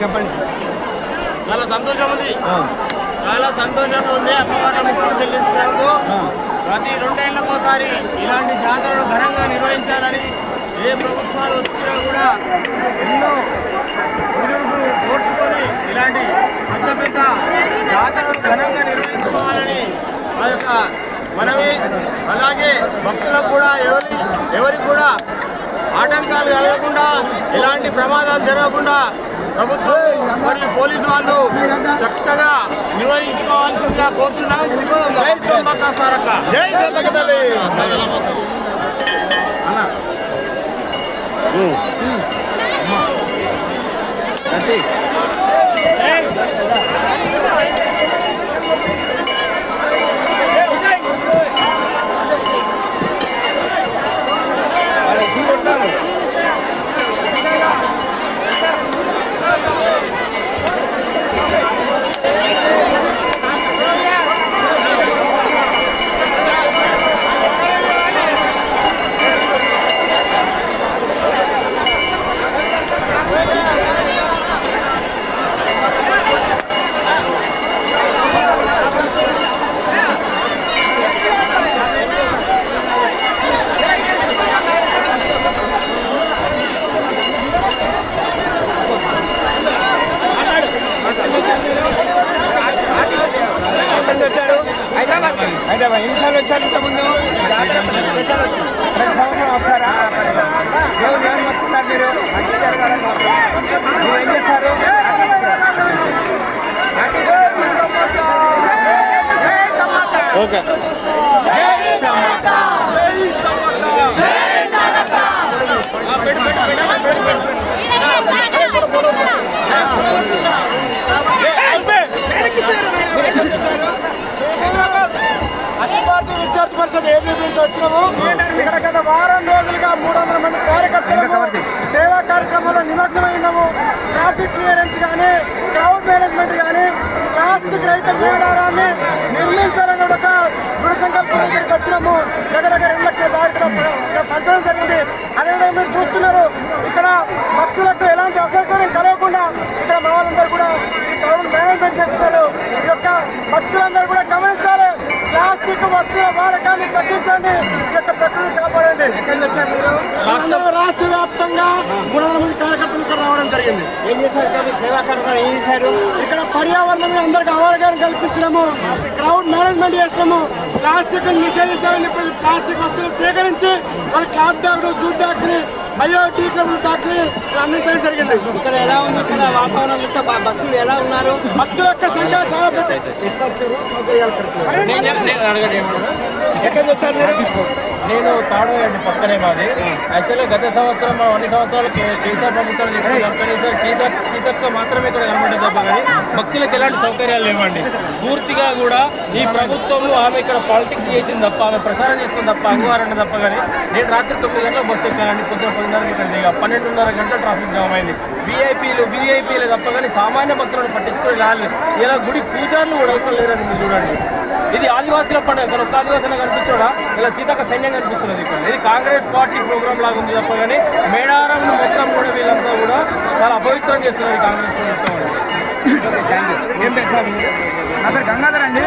చెప్పండి. చాలా సంతోషం ఉంది ఆ, చాలా సంతోషంగా ఉంది అమ్మవారి ముక్కులు చెల్లించినందుకు. ఆ. ప్రతి రెండేళ్ళకోసారి ఇలాంటి జాతరలు ఘనంగా నిర్వహించాలని ఏ ప్రభుత్వాలు వచ్చినా కూడా ఎన్నో ఒడిదుడుకులు కోర్చుకొని ఇలాంటి పెద్ద పెద్ద జాతరలు ఘనంగా నిర్వహించుకోవాలని మా యొక్క మనవి అలాగే భక్తులకు కూడా ఎవరి ఎవరికి కూడా ఆటంకాలు కలగకుండా ఎలాంటి ప్రమాదాలు జరగకుండా ప్రభుత్వం మరియు పోలీసు వాళ్ళు చక్కగా నిర్వహించుకోవాల్సిందిగా కోరుతున్నాం. జై సమ్మక్క సారక్క. జై సమ్మక్క తల్లి. అది. ఎన్నిసార్లు వచ్చారు ఇంతకుముందు ప్రతి సంవత్సరం వస్తారా? దేవుడు ఏమని మొక్కుతున్నారు మీరు? మంచి జరగాలని మీరు ఏం చేస్తారు ఓకే. రోజులుగా మూడు వందల మంది కార్యకర్తలు సేవా కార్యక్రమంలో నిమగ్నమైనాము. ట్రాఫిక్ క్లియరెన్స్ కానీ క్రౌడ్ మేనేజ్మెంట్ కానీ ప్లాస్టిక్ రహిత జీవనారాన్ని నిర్మించాలని ఒక దృఢ సంకల్పం ఇక్కడికి వచ్చినాము. దగ్గర దగ్గర రెండు లక్షల కార్యక్రమం పంచడం జరిగింది. అదేవిధంగా మీరు చూస్తున్నారు ఇక్కడ భక్తులకు ఎలాంటి అసౌకర్యం కలగకుండా ఇక్కడ మా వాళ్ళందరూ కూడా ఈ క్రౌడ్ మేనేజ్మెంట్ చేస్తున్నారు. ఈ యొక్క భక్తులందరూ కూడా గమనించాలి. ప్లాస్టిక్ వస్తువుల వాడకాన్ని తగ్గించండి. ఈ యొక్క ప్రకృతిని కాపాడండి. మూడు వందల మంది కార్యకర్తలు ఇక్కడ రావడం జరిగింది. ఏం చేశారు? ఇక్కడ సేవా కార్యక్రమం ఏం చేశారు? ఇక్కడ పర్యావరణం అందరికి అవగాహన కల్పించడము క్రౌడ్ మేనేజ్మెంట్ చేసినాము ప్లాస్టిక్ నిషేధించాలని చెప్పి ప్లాస్టిక్ వస్తువులు సేకరించి వాళ్ళ క్లాత్ బ్యాగ్ జూట్ బ్యాగ్స్ని బయోడీగ్రేడబుల్ బ్యాగ్స్ని అందించడం జరిగింది. ఇక్కడ ఎలా ఉంది? ఇక్కడ వాతావరణం చూస్తే భక్తులు ఎలా ఉన్నారు? భక్తుల యొక్క సంఖ్య చాలా పెద్ద. ఎక్కడ మీరు? నేను తాడోయండి పక్కనే మాది. యాక్చువల్గా గత సంవత్సరం మనం అన్ని సంవత్సరాలు కేసీఆర్ ప్రభుత్వం చెప్పిన కంపెనీ సార్ సీత సీతక్క మాత్రమే ఇక్కడ కనబడ్డది తప్ప కానీ భక్తులకు ఎలాంటి సౌకర్యాలు లేవండి. పూర్తిగా కూడా ఈ ప్రభుత్వం ఆమె ఇక్కడ పాలిటిక్స్ చేసింది తప్ప ఆమె ప్రసారం చేసింది తప్ప అంగవారండి తప్ప కానీ నేను రాత్రి తొమ్మిది గంటలకు బస్సు ఎక్కానండి పొద్దున పదిన్నరకి ఇక్కడ దిగా పన్నెండున్నర గంటల ట్రాఫిక్ జామ్ అయింది. వీఐపీలు వీఐపీలు తప్ప కానీ సామాన్య భక్తులను పట్టించుకుని రాలేదు ఇలా గుడి పూజారులు కూడా ఇక్కడ లేరండి మీరు చూడండి. ఇది ఆదివాసుల పండుగ. ఇక్కడ ఒక్క ఆదివాసులు కనిపిస్తున్నా. ఇలా సీతక్క సైన్యం కనిపిస్తున్నది ఇక్కడ. ఇది కాంగ్రెస్ పార్టీ ప్రోగ్రామ్ లాగా ఉంది తప్ప కానీ మేడారం మొత్తం కూడా వీళ్ళంతా కూడా చాలా అపవిత్రం చేస్తున్నారు కాంగ్రెస్ ప్రభుత్వం గంగాధర్ అండి.